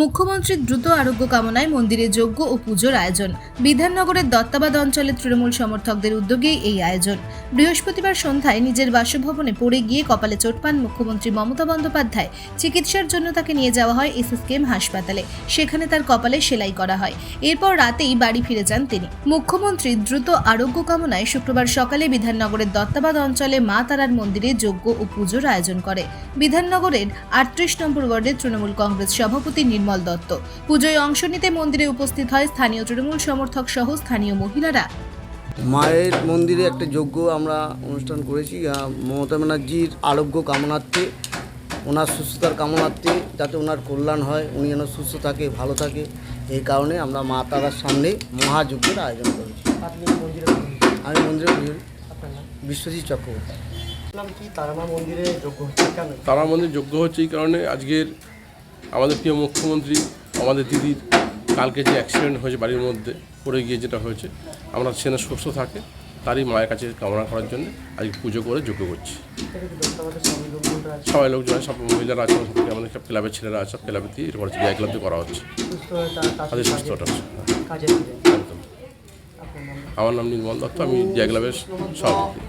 মুখ্যমন্ত্রীর দ্রুত আরোগ্য কামনায় মন্দিরে যজ্ঞ ও পুজোর আয়োজন। বিধাননগরের দত্তাবাদ অঞ্চলের তৃণমূল সমর্থকদের উদ্যোগেই এই আয়োজন। বৃহস্পতিবার সন্ধ্যায় নিজের বাসভবনে পড়ে গিয়ে কপালে চোট পান মুখ্যমন্ত্রী মমতা বন্দ্যোপাধ্যায়। চিকিৎসার জন্য তাকে নিয়ে যাওয়া হয় এসএসকেএম হাসপাতালে। সেখানে তার কপালে সেলাই করা হয়। এরপর রাতেই বাড়ি ফিরে যান তিনি। মুখ্যমন্ত্রী দ্রুত আরোগ্য কামনায় শুক্রবার সকালে বিধাননগরের দত্তাবাদ অঞ্চলে মা তারার মন্দিরে যজ্ঞ ও পুজোর আয়োজন করে। বিধাননগরের আটত্রিশ নম্বর ওয়ার্ডের তৃণমূল কংগ্রেস সভাপতি দত্ত। পুজোয় অংশ নিতে মন্দিরে উপস্থিত হয় স্থানীয় তৃণমূল সমর্থক সহ স্থানীয় মহিলারা। মায়ের মন্দিরে একটা যজ্ঞ আমরা অনুষ্ঠান করেছি মমতা ব্যানার্জির আরোগ্য কামনার্থে ওনার সুস্থতার কামনার্থে যাতে ওনার কল্যাণ হয় উনি যেন সুস্থ থাকে ভালো থাকে। এই কারণে আমরা মা তারার সামনে মহাযজ্ঞের আয়োজন করেছি। মন্দিরে আমি মন্দিরে বিশ্বজিৎ চক্রবর্তী। নাম কি? তারামা মন্দিরে যোগ্য হচ্ছে তারা আমাদের যোগ্য হচ্ছে এই কারণে আজকের আমাদের প্রিয় মুখ্যমন্ত্রী আমাদের দিদির কালকে যে অ্যাক্সিডেন্ট হয়েছে বাড়ির মধ্যে পড়ে গিয়ে যেটা হয়েছে আমরা সেখানে সুস্থ থাকে তারই মায়ের কাছে কামনা করার জন্য আজকে পুজো করে যোগ্য করছি। সবাই লোকজন সব মহিলারা আছে আমাদের সব ক্লাবের ছেলেরা আছে সব ক্লাবে দিয়ে বিআই ক্লাব দিয়ে করা হচ্ছে। তাদের সুস্থটা একদম। আমার নাম নির্মল দত্ত আমি জিয়া ক্লাবের সভাপতি।